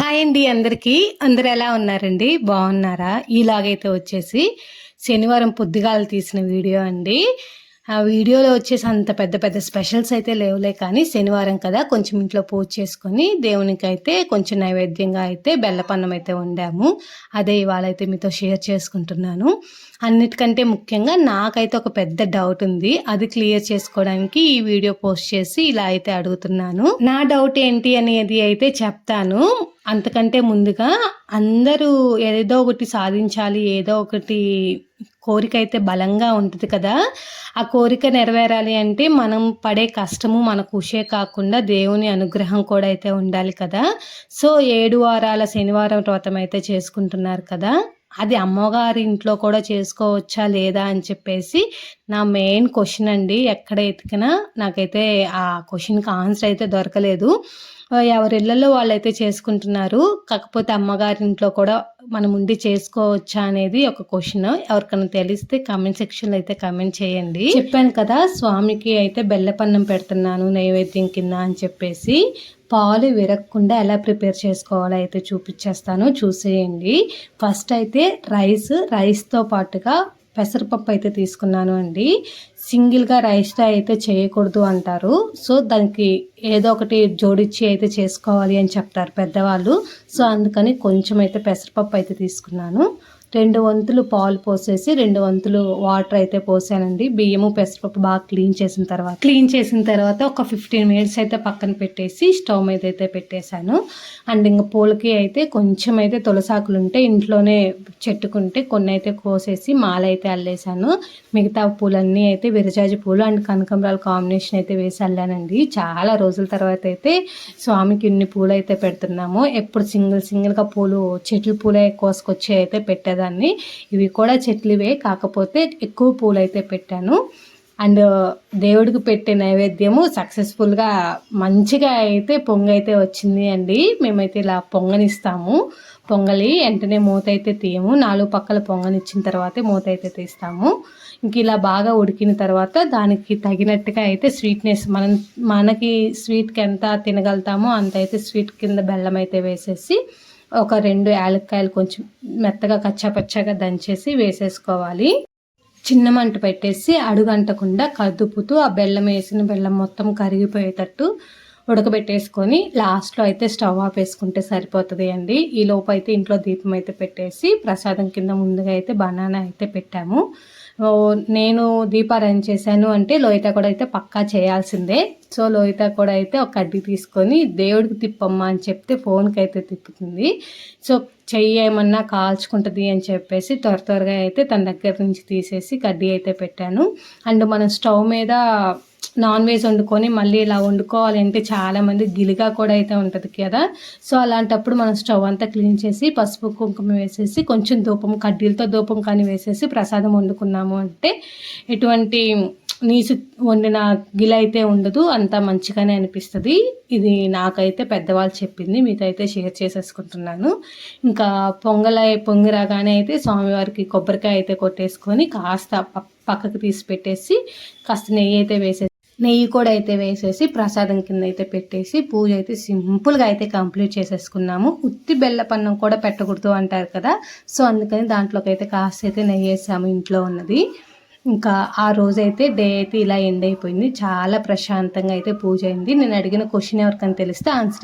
Hi అండి అందరికీ. అందరు ఎలా ఉన్నారండి? బాగున్నారా? ఇలాగైతే వచ్చేసి శనివారం పొద్దుగాలు తీసిన వీడియో అండి. ఆ వీడియోలో వచ్చేసి అంత పెద్ద పెద్ద స్పెషల్స్ అయితే లేవులే కానీ శనివారం కదా కొంచెం ఇంట్లో పూజ చేసుకొని దేవునికి అయితే కొంచెం నైవేద్యంగా అయితే బెల్లపన్నం అయితే వండాము. అదే ఇవాళ అయితే మీతో షేర్ చేసుకుంటున్నాను. అన్నిటికంటే ముఖ్యంగా నాకైతే ఒక పెద్ద డౌట్ ఉంది. అది క్లియర్ చేసుకోవడానికి ఈ వీడియో పోస్ట్ చేసి ఇలా అయితే అడుగుతున్నాను. నా డౌట్ ఏంటి అనేది అయితే చెప్తాను. అంతకంటే ముందుగా అందరూ ఏదో ఒకటి సాధించాలి ఏదో ఒకటి కోరిక అయితే బలంగా ఉంటుంది కదా. ఆ కోరిక నెరవేరాలి అంటే మనం పడే కష్టము మన కృషే కాకుండా దేవుని అనుగ్రహం కూడా అయితే ఉండాలి కదా. సో ఏడు వారాల శనివారం వ్రతం అయితే చేసుకుంటున్నారు కదా. అది అమ్మగారి ఇంట్లో కూడా చేసుకోవచ్చా లేదా అని చెప్పేసి నా మెయిన్ క్వశ్చన్ అండి. ఎక్కడ ఎతికినా నాకైతే ఆ క్వశ్చన్కి ఆన్సర్ అయితే దొరకలేదు. ఎవరి ఇళ్ళలో వాళ్ళైతే చేసుకుంటున్నారు కాకపోతే అమ్మగారి ఇంట్లో కూడా మనం ఉండి చేసుకోవచ్చా అనేది ఒక క్వశ్చన్. ఎవరికైనా తెలిస్తే కామెంట్ సెక్షన్లో అయితే కామెంట్ చేయండి. చెప్పాను కదా స్వామికి అయితే బెల్లపన్నం పెడుతున్నాను నైవేద్యం కింద అని చెప్పేసి పాలు విరగకుండా ఎలా ప్రిపేర్ చేసుకోవాలో అయితే చూపించేస్తాను. చూసేయండి. ఫస్ట్ అయితే రైస్ రైస్తో పాటుగా పెసరపప్పు అయితే తీసుకున్నాను అండి. సింగిల్గా రైస్తో అయితే చేయకూడదు అంటారు. సో దానికి ఏదో ఒకటి జోడించి అయితే చేసుకోవాలి అని చెప్తారు పెద్దవాళ్ళు. సో అందుకని కొంచెం అయితే పెసరపప్పు అయితే తీసుకున్నాను. రెండు వంతులు పాలు పోసేసి రెండు వంతులు వాటర్ అయితే పోసానండి. బియ్యము పెసరపప్పు బాగా క్లీన్ చేసిన తర్వాత క్లీన్ చేసిన తర్వాత ఒక ఫిఫ్టీన్ మినిట్స్ అయితే పక్కన పెట్టేసి స్టవ్ మీద అయితే పెట్టేశాను. అండ్ ఇంకా పూలకి అయితే కొంచెం అయితే తులసాకులు ఉంటే ఇంట్లోనే చెట్టుకుంటే కొన్ని అయితే కోసేసి మాల అయితే అల్లేసాను మిగతా పూలన్నీ అయితే విరజాజి పూలు అండ్ కనకంబరాల కాంబినేషన్ అయితే వేసి అల్లానండి. చాలా రోజుల తర్వాత అయితే స్వామికి ఇన్ని పూలు అయితే పెడుతున్నాము. ఎప్పుడు సింగిల్ సింగిల్గా పూలు చెట్లు పూలే కోసుకొచ్చి అయితే పెట్టేది పెట్టేదాన్ని ఇవి కూడా చెట్లువే. కాకపోతే ఎక్కువ పూలైతే పెట్టాను. అండ్ దేవుడికి పెట్టే నైవేద్యము సక్సెస్ఫుల్గా మంచిగా అయితే పొంగ అయితే వచ్చింది అండి. మేమైతే ఇలా పొంగనిస్తాము. పొంగలి వెంటనే మూత అయితే తీయము. నాలుగు పక్కల పొంగనిచ్చిన తర్వాతే మూత అయితే తీస్తాము. ఇంక ఇలా బాగా ఉడికిన తర్వాత దానికి తగినట్టుగా అయితే స్వీట్నెస్ మనం మనకి స్వీట్కి ఎంత తినగలుగుతామో అంత అయితే స్వీట్ కింద బెల్లం అయితే వేసేసి ఒక రెండు యాలక్కాయలు కొంచెం మెత్తగా కచ్చాపచ్చాగా దంచేసి వేసేసుకోవాలి. చిన్న మంట పెట్టేసి అడుగంటకుండా కదుపుతూ ఆ బెల్లం వేసిన బెల్లం మొత్తం కరిగిపోయేటట్టు ఉడకబెట్టేసుకొని లాస్ట్లో అయితే స్టవ్ ఆఫ్ వేసుకుంటే సరిపోతుంది అండి. ఈ లోపు అయితే ఇంట్లో దీపం అయితే పెట్టేసి ప్రసాదం కింద ముందుగా అయితే బనానా అయితే పెట్టాము. నేను దీపారాయణ చేశాను అంటే లోహిత కూడా అయితే పక్కా చేయాల్సిందే. సో లోహిత కూడా అయితే ఒక కడ్డీ తీసుకొని దేవుడికి తిప్పమ్మా అని చెప్తే ఫోన్కి అయితే తిప్పుతుంది. సో చెయ్యి ఏమన్నా కాల్చుకుంటుంది అని చెప్పేసి త్వర త్వరగా అయితే తన దగ్గర నుంచి తీసేసి కడ్డీ అయితే పెట్టాను. అండ్ మనం స్టవ్ మీద నాన్ వెజ్ వండుకొని మళ్ళీ ఇలా వండుకోవాలి అంటే చాలామంది గిలిగా కూడా అయితే ఉంటుంది కదా. సో అలాంటప్పుడు మనం స్టవ్ అంతా క్లీన్ చేసి పసుపు కుంకుమ వేసేసి కొంచెం ధూపం కడ్డీలతో ధూపం కానీ వేసేసి ప్రసాదం వండుకున్నాము అంటే ఎటువంటి నీసు వండిన గిల అయితే ఉండదు. అంత మంచిగానే అనిపిస్తుంది. ఇది నాకైతే పెద్దవాళ్ళు చెప్పింది. మీతో అయితే షేర్ చేసేసుకుంటున్నాను. ఇంకా పొంగల పొంగి రాగానే అయితే స్వామివారికి కొబ్బరికాయ అయితే కొట్టేసుకొని కాస్త పక్కకు తీసి పెట్టేసి కాస్త నెయ్యి అయితే వేసేసి నెయ్యి కూడా అయితే వేసేసి ప్రసాదం కింద అయితే పెట్టేసి పూజ అయితే సింపుల్గా అయితే కంప్లీట్ చేసేసుకున్నాము. ఉత్తి బెల్లపన్నం కూడా పెట్టకూడదు అంటారు కదా. సో అందుకని దాంట్లోకి అయితే కాస్త అయితే నెయ్యి వేసాము ఇంట్లో ఉన్నది. ఇంకా ఆ రోజైతే డే అయితే ఇలా ఎండ్ అయిపోయింది. చాలా ప్రశాంతంగా అయితే పూజ అయింది. నేను అడిగిన క్వశ్చన్ ఎవరికైనా తెలిస్తే ఆన్సర్